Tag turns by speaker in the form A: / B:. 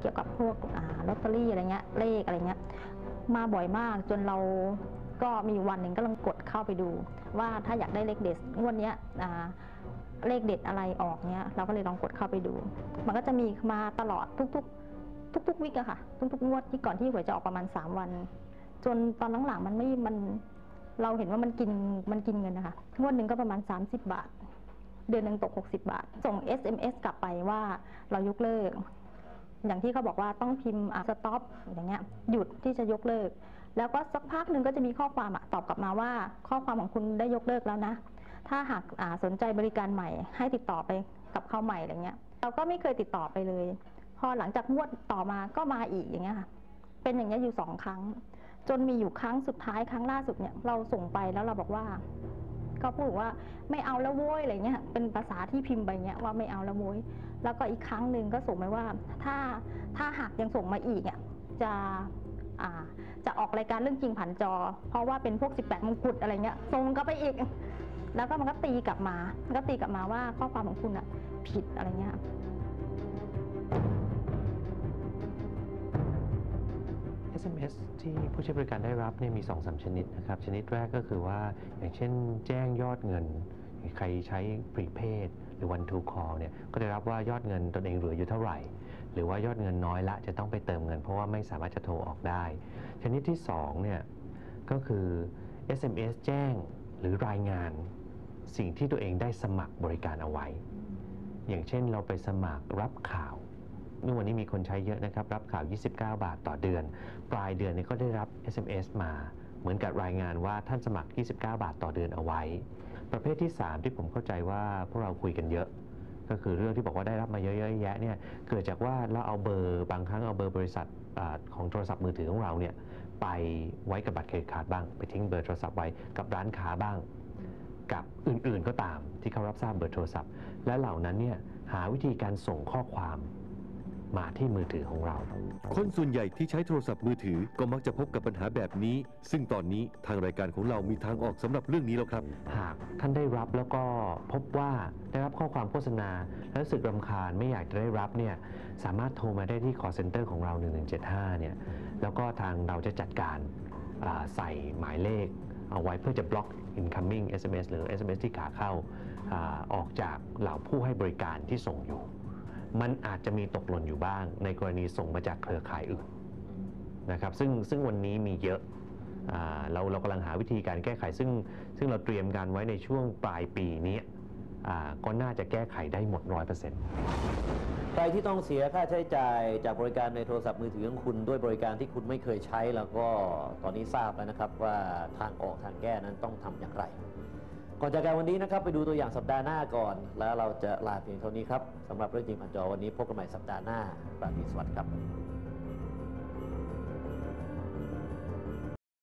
A: เกี่ยวกับพวกอลอตเตอรี่อะไรเงี้ยเลขอะไรเงี้ยมาบ่อยมากจนเราก็มีวันหนึ่งก็ลองกดเข้าไปดู ว่าถ้าอยากได้เลขเด็ดงวดเนี้เลขเด็ดอะไรออกเนี้ยเราก็เลยลองกดเข้าไปดู มันก็จะมีมาตลอดทุก ๆ ทุก ๆ วิกอะค่ะ ทุกๆงวดที่ก่อนที่หวยจะออกประมาณ 3 วัน จนตอนหลังๆมันไม่มันเราเห็นว่ามันกินมันกินเงินนะคะงวดหนึ่งก็ประมาณ 30 บาท เดือนหนึ่งตก 60 บาท ส่ง SMS กลับไปว่าเรายกเลิก อย่างที่เขาบอกว่าต้องพิมพ์สต็อปอย่างเงี้ยหยุดที่จะยกเลิก แล้วก็สักพักหนึ่งก็จะมีข้อความตอบกลับมาว่า ข้อความของคุณได้ยกเลิกแล้วนะ ถ้าหากาสนใจบริการใหม่ ให้ติดต่อไปกับเขาใหม่อะไรเงี้ยเราก็ไม่เคยติดต่อไปเลย พอหลังจากงวดต่อมาก็มาอีกอย่างเงี้ยค่ะเป็นอย่างเงี้ยอยู่สองครั้ง จนมีอยู่ครั้งสุดท้ายครั้งล่าสุดเนี่ยเราส่งไปแล้วเราบอกว่า ก็พูดว่าไม่เอาแล้วโว้ยอะไรเงี้ยเป็นภาษาที่พิมพ์ไปเงี้ยว่าไม่เอาแล้วโว้ยแล้วก็อีกครั้งหนึ่งก็ส่งไปว่า ถ้าถ้าหากยังส่งมาอีกอะจะอ่าจะออกรายการเรื่องจริงผ่านจอ เพราะว่าเป็นพวก 18 มงกุฎอะไรเงี้ยส่งก็ไปอีก แล้วก็มันก็ตีกลับมาก็ตีกลับมาว่าข้อความของคุณอะผิดอะไรเงี้ย
B: SMS ที่ผู้ใช้บริการได้รับเนี่ยมี2อสชนิดนะครับ ชนิดแรกก็คือว่าอย่างเช่นแจ้งยอดเงิน ใครใช้ prepaid หรือ one to call เนี่ยก็ได้รับว่ายอดเงินตนเองเหลืออยู่เท่าไหร่ หรือว่ายอดเงินน้อยละจะต้องไปเติมเงินเพราะว่าไม่สามารถจะโทรออกได้ ชนิดที่2เนี่ยก็คือ SMS แจ้งหรือรายงานสิ่งที่ตัวเองได้สมัครบริการเอาไว้ อย่างเช่นเราไปสมัครรับข่าว นี่อวันนี้มีคนใช้เยอะนะครับ รับข่าว 29 บาทต่อเดือน ปลายเดือนเนี่ยก็ได้รับ SMS มาเหมือนกับรายงานว่าท่านสมัคร 29 บาทต่อเดือนเอาไว้ ประเภทที่ 3 ที่ผมเข้าใจว่าพวกเราคุยกันเยอะ ก็คือเรื่องที่บอกว่าได้รับมาเยอะๆแยะเนี่ยเกิดจากว่าเราเอาเบอร์บางครั้งเอาเบอร์บริษัทอของโทรศัพท์มือถือของเราเนี่ยไปไว้กับบัตรเครดิตการ์ดบ้าง ไปทิ้งเบอร์โทรศัพท์ไว้กับร้านค้าบ้าง กับอื่นๆก็ตามที่เขารับทราบเบอร์โทรศัพท์ และเหล่านั้นเนี่ยหาวิธีการส่งข้อความ มาที่มือถือของเรา
C: คนส่วนใหญ่ที่ใช้โทรศัพท์มือถือก็มักจะพบกับปัญหาแบบนี้ ซึ่งตอนนี้ทางรายการของเรามีทางออกสำหรับเรื่องนี้แล้วครับ
B: หากท่านได้รับแล้วก็พบว่าได้รับข้อความโฆษณา และรู้สึกรำคาญไม่อยากจะได้รับเนี่ยสามารถโทรมาได้ที่ call center ของเรา 1175 เนี่ยแล้วก็ทางเราจะจัดการอ่าใส่หมายเลข เอาไว้เพื่อจะบล็อก incoming SMS หรือ SMS ที่ขาเข้าอาออกจากเหล่าผู้ให้บริการที่ส่งอยู่ มันอาจจะมีตกหล่นอยู่บ้าง ในกรณีส่งมาจากเครือข่ายอื่นนะครับซึ่งซึ่งวันนี้มีเยอะอเราเรากำลังหาวิธีการแก้ไขซึ่งซึ่งเราเตรียมการไว้ในช่วงปลายปีนี้ก็น่าจะแก้ไขได้หมด100%
D: ใครที่ต้องเสียค่าใช้จ่ายจากบริการในโทรศัพท์มือถือของคุณด้วยบริการที่คุณไม่เคยใช้แล้วก็ตอนนี้ทราบแล้วนะครับว่าทางออกทางแก้นั้นต้องทำอย่างไร ก่อนจากการวันนี้นะครับ ไปดูตัวอย่างสัปดาห์หน้าก่อน แล้วเราจะลาเพียงเท่านี้ครับสำหรับเรื่องจริงผ่านจอวันนี้พบกันใหม่สัปดาห์หน้าราตรีสวัสดิ์ครับ